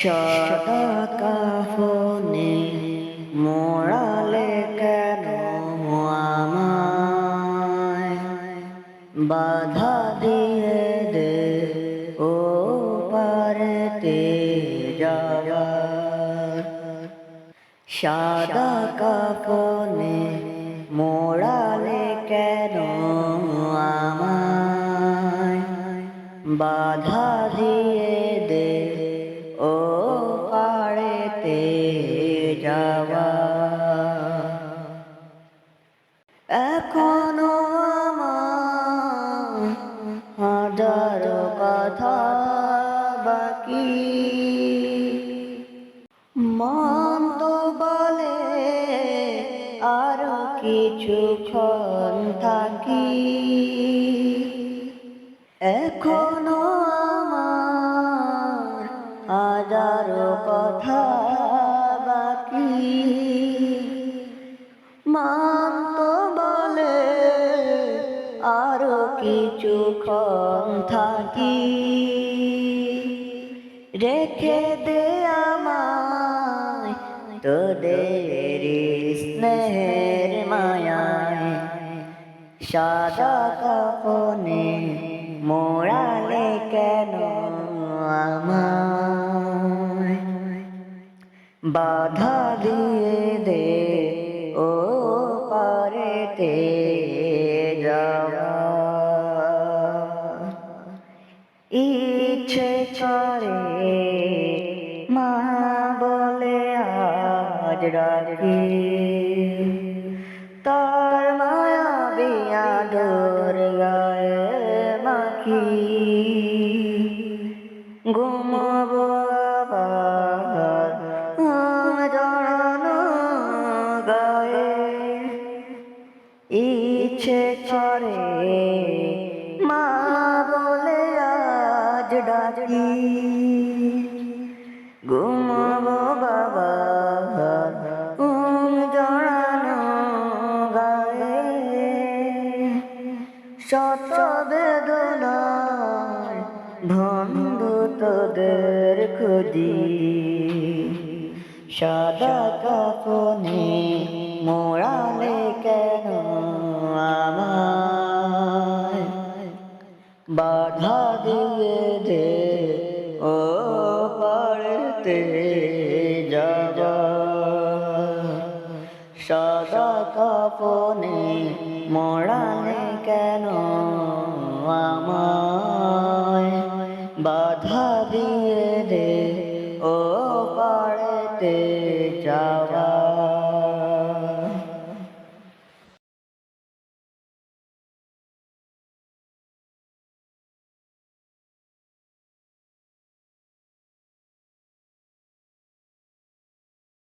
সাদা কাফনে মোড়ালে কেন বাধা দিয়ে দে ও পারতে যাওয়ার সাদা কাফনে মোড়ালে কেন আমায়? বাধা দিয়ে এখনও হাজার কথা বাকি। মন তো বলে আরও কিছুক্ষণ থাকি। এখনও কিছুক্ষণ থাকি। রেখে দে আমায় তোদের স্নেহের মায়ায়। সাদা কাপনে মোড়ালে কেন আমায়? বাধা দিয়ে দে ও পারেতে। আজ তার মায়া বিয়া ডোর গায়ে মাখি। ঘুমাবো ইচ্ছে করে মা বলে আজ ডাকি। ঘুমাবো বাবা শত বেদনার বন্ধু তোদের খুঁজি সাদা কাপনে মোড়ালে কেন আমায়? বাধা দিয়ে দে, ও পাড়তে যাওয়া সাদা কাপনে মরালে কেন আমার?